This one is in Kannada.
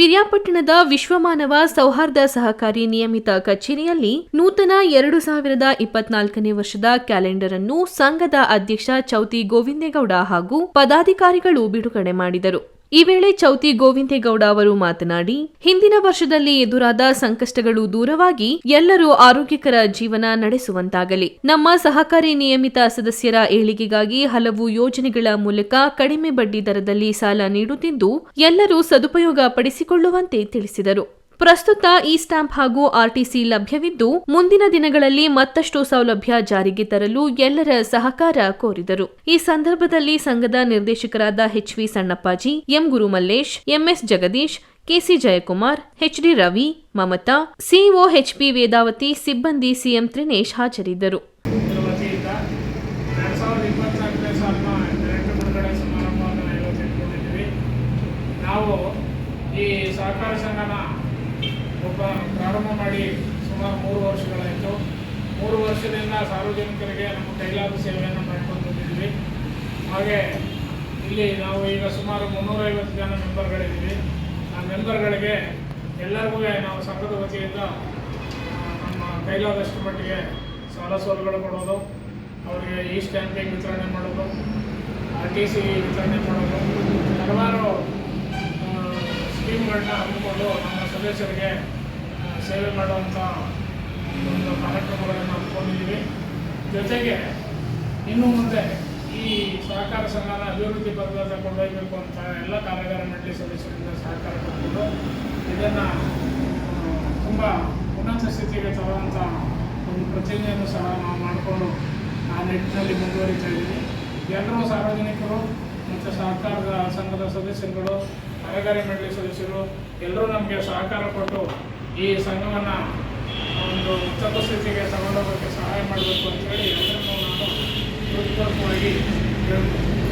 ಪಿರಿಯಾಪಟ್ಟಣದ ವಿಶ್ವಮಾನವ ಸೌಹಾರ್ದ ಸಹಕಾರಿ ನಿಯಮಿತ ಕಚೇರಿಯಲ್ಲಿ ನೂತನ ಎರಡು ಸಾವಿರದ ಇಪ್ಪತ್ನಾಲ್ಕನೇ ವರ್ಷದ ಕ್ಯಾಲೆಂಡರ್ ಅನ್ನು ಸಂಘದ ಅಧ್ಯಕ್ಷ ಚೌತಿ ಗೋವಿಂದೇಗೌಡ ಹಾಗೂ ಪದಾಧಿಕಾರಿಗಳು ಬಿಡುಗಡೆ ಮಾಡಿದರು. ಈ ವೇಳೆ ಚೌತಿ ಗೋವಿಂದೇಗೌಡ ಅವರು ಮಾತನಾಡಿ, ಹಿಂದಿನ ವರ್ಷದಲ್ಲಿ ಎದುರಾದ ಸಂಕಷ್ಟಗಳು ದೂರವಾಗಿ ಎಲ್ಲರೂ ಆರೋಗ್ಯಕರ ಜೀವನ ನಡೆಸುವಂತಾಗಲಿ. ನಮ್ಮ ಸಹಕಾರಿ ನಿಯಮಿತ ಸದಸ್ಯರ ಏಳಿಗೆಗಾಗಿ ಹಲವು ಯೋಜನೆಗಳ ಮೂಲಕ ಕಡಿಮೆ ಬಡ್ಡಿ ದರದಲ್ಲಿ ಸಾಲ ನೀಡುತ್ತಿದ್ದು, ಎಲ್ಲರೂ ಸದುಪಯೋಗ ಪಡಿಸಿಕೊಳ್ಳುವಂತೆ ತಿಳಿಸಿದರು. ಪ್ರಸ್ತುತ ಇ ಸ್ಟಾಂಪ್ ಹಾಗೂ ಆರ್ಟಿಸಿ ಲಭ್ಯವಿದ್ದು ಮುಂದಿನ ದಿನಗಳಲ್ಲಿ ಮತ್ತಷ್ಟು ಸೌಲಭ್ಯ ಜಾರಿಗೆ ತರಲು ಎಲ್ಲರ ಸಹಕಾರ ಕೋರಿದರು. ಈ ಸಂದರ್ಭದಲ್ಲಿ ಸಂಘದ ನಿರ್ದೇಶಕರಾದ HV Sannappaji, M Gurumallesh, MS Jagadish, KC Jayakumar, HD Ravi, Mamata, CEO HP Vedavati, ಸಿಬ್ಬಂದಿ ಸಿಎಂ ತ್ರಿನೇಶ್ ಹಾಜರಿದ್ದರು. ಈ ಸಹಕಾರ ಸಂಘನ ಪ್ರಾರಂಭ ಮಾಡಿ ಸುಮಾರು ಮೂರು ವರ್ಷಗಳಾಯಿತು. ಮೂರು ವರ್ಷದಿಂದ ಸಾರ್ವಜನಿಕರಿಗೆ ನಮ್ಮ ಕೈಲಾದ ಸೇವೆಯನ್ನು ಮಾಡ್ಕೊಂಡು ಹಾಗೆ ಇಲ್ಲಿ ನಾವು ಈಗ ಸುಮಾರು ಮುನ್ನೂರೈವತ್ತು ಜನ ಮೆಂಬರ್ಗಳಿದ್ದೀವಿ. ಆ ಮೆಂಬರ್ಗಳಿಗೆ ಎಲ್ಲರಿಗೂ ನಾವು ಸಂಘದ ವತಿಯಿಂದ ನಮ್ಮ ಕೈಲಾದಷ್ಟು ಮಟ್ಟಿಗೆ ಸಾಲ ಸೌಲಭ್ಯಗಳು ಕೊಡೋದು, ಅವರಿಗೆ ಈ ಸ್ಟ್ಯಾಂಪಿಂಗ್ ವಿತರಣೆ ಮಾಡೋದು ಆರ್ ಟಿ ಸಿ ವಿತರಣೆ ಮಾಡೋದು, ಹಲವಾರು ಸ್ಕೀಮ್ಗಳನ್ನ ಹಮ್ಮಿಕೊಂಡು ನಮ್ಮ ಸದಸ್ಯರಿಗೆ ಸೇವೆ ಮಾಡುವಂಥ ಒಂದು ಕಾರ್ಯಕ್ರಮಗಳನ್ನು ಹಮ್ಮಿಕೊಂಡಿದ್ದೀವಿ ಜೊತೆಗೆ ಇನ್ನು ಮುಂದೆ ಈ ಸಹಕಾರ ಸಂಘನ ಅಭಿವೃದ್ಧಿ ಪಥದಲ್ಲಿ ಕೊಂಡೊಯ್ಯಬೇಕು ಅಂತ ಎಲ್ಲ ಕಾರ್ಯಾಗಾರ ಮಂಡಳಿ ಸದಸ್ಯರಿಂದ ಸಹಕಾರ ಕೊಟ್ಟು ಇದನ್ನು ತುಂಬ ಉನ್ನತ ಸ್ಥಿತಿಗೆ ತರುವಂಥ ಒಂದು ಪ್ರತಿಜ್ಞೆಯನ್ನು ಸಹ ನಾವು ಮಾಡಿಕೊಂಡು ಆ ನಿಟ್ಟಿನಲ್ಲಿ ಮುಂದುವರಿತಾ ಇದ್ದೀವಿ. ಎಲ್ಲರೂ ಸಾರ್ವಜನಿಕರು ಮತ್ತು ಸಹಕಾರದ ಸಂಘದ ಸದಸ್ಯರುಗಳು ಕಾರ್ಯಕಾರಿ ಮಂಡಳಿ ಸದಸ್ಯರು, ಎಲ್ಲರೂ ನಮಗೆ ಸಹಕಾರ ಕೊಟ್ಟು ಈ ಸಂಘವನ್ನು ಒಂದು ಉತ್ತಮ ಸ್ಥಿತಿಗೆ ತಗೊಂಡೋಗೋಕ್ಕೆ ಸಹಾಯ ಮಾಡಬೇಕು ಅಂತೇಳಿ ಎಲ್ಲರನ್ನೂ ನಾನು ಹೃತ್ಪೂರ್ವಕವಾಗಿ ಹೇಳ್ತೀನಿ